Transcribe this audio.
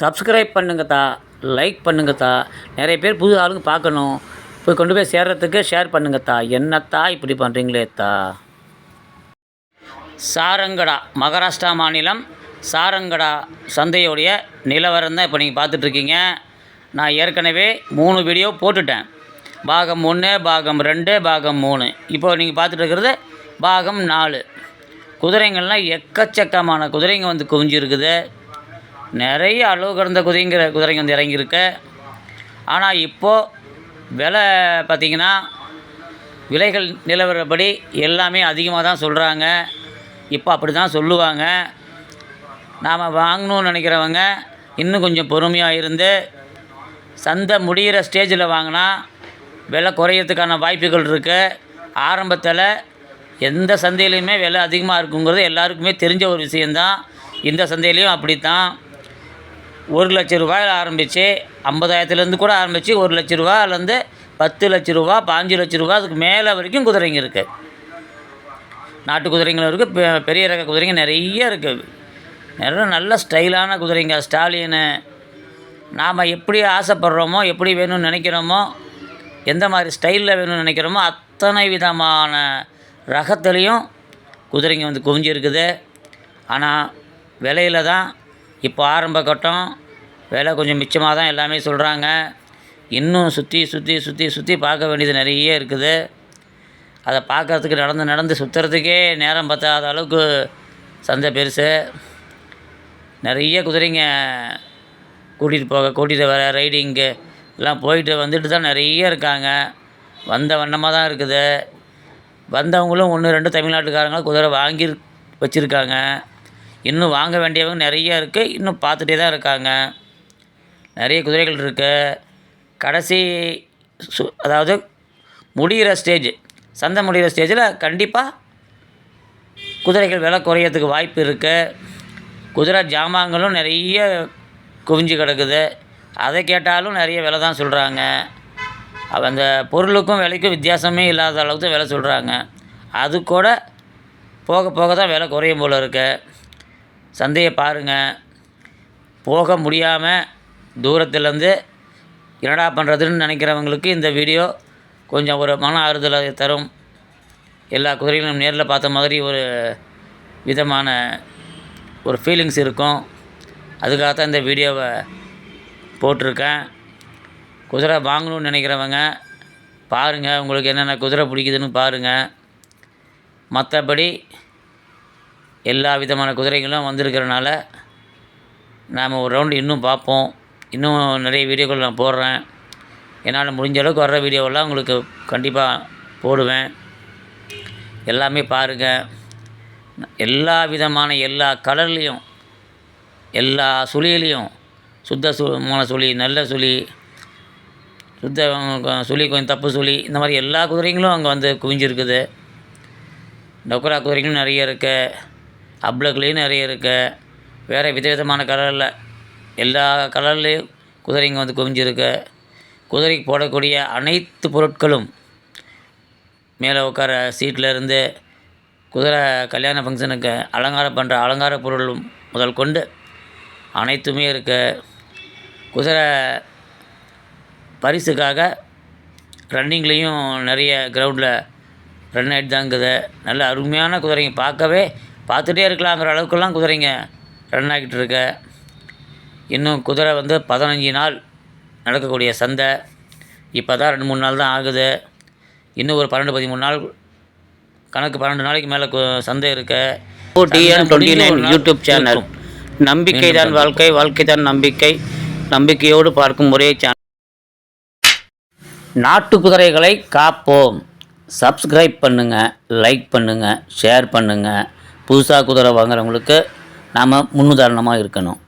Subscribe பண்ணுங்கத்தா like பண்ணுங்கத்தா. நிறைய பேர் புது ஆளுங்க பார்க்கணும். போய் கொண்டு போய் சேர்கிறதுக்கு ஷேர் பண்ணுங்கத்தா. என்னத்தா இப்படி பண்ணுறீங்களேத்தா சாரங்கடா மகாராஷ்டிரா மாநிலம். சாரங்கடா சந்தையுடைய நிலவரம் தான் இப்போ நீங்கள் பார்த்துட்ருக்கீங்க. நான் ஏற்கனவே மூணு வீடியோ போட்டுட்டேன். பாகம் ஒன்று பாகம் ரெண்டு பாகம் மூணு. இப்போது நீங்கள் பார்த்துட்டு இருக்கிறது பாகம் நாலு. குதிரைங்கள்லாம் எக்கச்சக்கமான குதிரைங்க வந்து குவிஞ்சிருக்குது. நிறைய அளவு கடந்த குதிரைங்கிற குதிரைங்க வந்து இறங்கியிருக்கு. ஆனால் இப்போது விலை பார்த்திங்கன்னா விலைகள் நிலவரப்படி எல்லாமே அதிகமாக தான் சொல்கிறாங்க இப்போ அப்படி தான் சொல்லுவாங்க. நாம் வாங்கணும்னு நினைக்கிறவங்க இன்னும் கொஞ்சம் பொறுமையாக இருந்து சந்தை முடிகிற ஸ்டேஜில் வாங்கினா விலை குறையறதுக்கான வாய்ப்புகள் இருக்குது ஆரம்பத்தில் எந்த சந்தையிலையுமே விலை அதிகமாக இருக்குங்கிறது எல்லாருக்குமே தெரிஞ்ச ஒரு விஷயந்தான் இந்த சந்தையிலையும் அப்படி தான் ஒரு லட்ச ரூபாயில் ஆரம்பித்து ஐம்பதாயிரத்துலேருந்து கூட ஆரம்பித்து ஒரு லட்ச ரூபாலேருந்து பத்து லட்ச ரூபா பாஞ்சு லட்ச ரூபா அதுக்கு மேலே வரைக்கும் குதிரைங்க இருக்குது நாட்டு குதிரைங்களும் இருக்குது பெ- பெரிய ரக குதிரைங்க நிறைய இருக்குது நிறைய நல்ல ஸ்டைலான குதிரைங்க ஸ்டாலினு. நாம் எப்படி ஆசைப்படுறோமோ எப்படி வேணும்னு நினைக்கிறோமோ எந்த மாதிரி ஸ்டைலில் வேணும்னு நினைக்கிறோமோ அத்தனை விதமான ரகத்துலேயும் குதிரைங்க வந்து குவிஞ்சிருக்குது. ஆனால் விலையில தான் இப்போ ஆரம்ப கட்டம் விலை கொஞ்சம் மிச்சமாக தான் எல்லாமே சொல்கிறாங்க இன்னும் சுற்றி சுற்றி சுற்றி சுற்றி பார்க்க வேண்டியது நிறைய இருக்குது. அதை பார்க்கறதுக்கு நடந்து நடந்து சுற்றுறதுக்கே நேரம் பத்தாத அளவுக்கு சந்தை பெருசு. நிறைய குதிரைங்க கூட்டிகிட்டு போக கூட்டிகிட்டு வர ரைடிங்கு எல்லாம் போயிட்டு வந்துட்டு தான் நிறைய இருக்காங்க. வந்த வண்ணமாக தான் இருக்குது. வந்தவங்களும் ஒன்று ரெண்டு தமிழ்நாட்டுக்காரங்களும் குதிரை வாங்கி வச்சுருக்காங்க. இன்னும் வாங்க வேண்டியவங்க நிறைய இருக்குது இன்னும் பார்த்துட்டே தான் இருக்காங்க. நிறைய குதிரைகள் இருக்குது கடைசி சு அதாவது முடிகிற ஸ்டேஜ் சந்தை முடிகிற ஸ்டேஜில் கண்டிப்பாக குதிரைகள் விலை குறையறதுக்கு வாய்ப்பு இருக்குது குதிரை ஜாமான்களும் நிறைய குவிஞ்சு கிடக்குது. அதை கேட்டாலும் நிறைய விலை தான் சொல்கிறாங்க அந்த பொருளுக்கும் விலைக்கும் வித்தியாசமே இல்லாத அளவுக்கு தான் விலை சொல்கிறாங்க அது கூட போக போக தான் விலை குறையும் போல் இருக்குது சந்தையை பாருங்கள் போக முடியாமல் தூரத்துலேருந்து என்னடா பண்ணுறதுன்னு நினைக்கிறவங்களுக்கு இந்த வீடியோ கொஞ்சம் ஒரு மன ஆறுதலை தரும். எல்லா குதிரைகளும் நேரில் பார்த்த மாதிரி ஒரு விதமான ஒரு ஃபீலிங்ஸ் இருக்கும். அதுக்காக தான் இந்த வீடியோவை போட்டிருக்கேன். குதிரை வாங்கணும்னு நினைக்கிறவங்க பாருங்கள் உங்களுக்கு என்னென்ன குதிரை பிடிக்குதுன்னு பாருங்கள் மற்றபடி எல்லா விதமான குதிரைகளும் வந்திருக்கிறனால நாம் ஒரு ரவுண்டு இன்னும் பார்ப்போம். இன்னும் நிறைய வீடியோக்கள் நான் போடுறேன். என்னால் முடிஞ்ச அளவுக்கு வர்ற வீடியோவெல்லாம் உங்களுக்கு கண்டிப்பாக போடுவேன். எல்லாமே பாருங்கள் எல்லா விதமான எல்லா கலர்லேயும் எல்லா சுழியிலையும் சுத்த சுமான சுழி நல்ல சுழி சுத்த சுழி கொஞ்சம் தப்பு சுழி இந்த மாதிரி எல்லா குதிரைங்களும் அங்கே வந்து குவிஞ்சிருக்குது. டொக்கரா குதிரைகளும் நிறைய இருக்குது அப்ளக்லேயும் நிறைய இருக்குது வேறு விதவிதமான கலரில் எல்லா கலர்லேயும் குதிரைங்க வந்து குவிஞ்சிருக்கு. குதிரைக்கு போடக்கூடிய அனைத்து பொருட்களும் மேலே உட்கார சீட்டில் இருந்து குதிரை கல்யாண ஃபங்க்ஷனுக்கு அலங்காரம் பண்ணுற அலங்கார பொருளும் முதல் கொண்டு அனைத்துமே இருக்குது குதிரை பரிசுக்காக ரன்னிங்லேயும் நிறைய கிரவுண்டில் ரன் ஆகிட்டு தான் இருக்குது. நல்ல அருமையான குதிரைங்க. பார்க்கவே பார்த்துட்டே இருக்கலாங்கிற அளவுக்குலாம் குதிரைங்க ரன் ஆகிட்டு இருக்கு. இன்னும் குதிரை வந்து பதினஞ்சு நாள் நடக்கக்கூடிய சந்தை. இப்போ தான் ரெண்டு மூணு நாள் தான் ஆகுது. இன்னும் ஒரு பன்னெண்டு பதிமூணு நாள் கணக்கு பன்னெண்டு நாளைக்கு மேலே சந்தை இருக்கு. TN twenty nine YouTube channel. நம்பிக்கை தான் வாழ்க்கை வாழ்க்கை தான் நம்பிக்கை. நம்பிக்கையோடு பார்க்கும் ஒரே சேனல் நாட்டு குதிரைகளை காப்போம். சப்ஸ்கிரைப் பண்ணுங்கள் லைக் பண்ணுங்கள் ஷேர் பண்ணுங்கள் புதுசாக குதிரை வாங்குறவங்களுக்கு நாம் முன்னுதாரணமாக இருக்கணும்.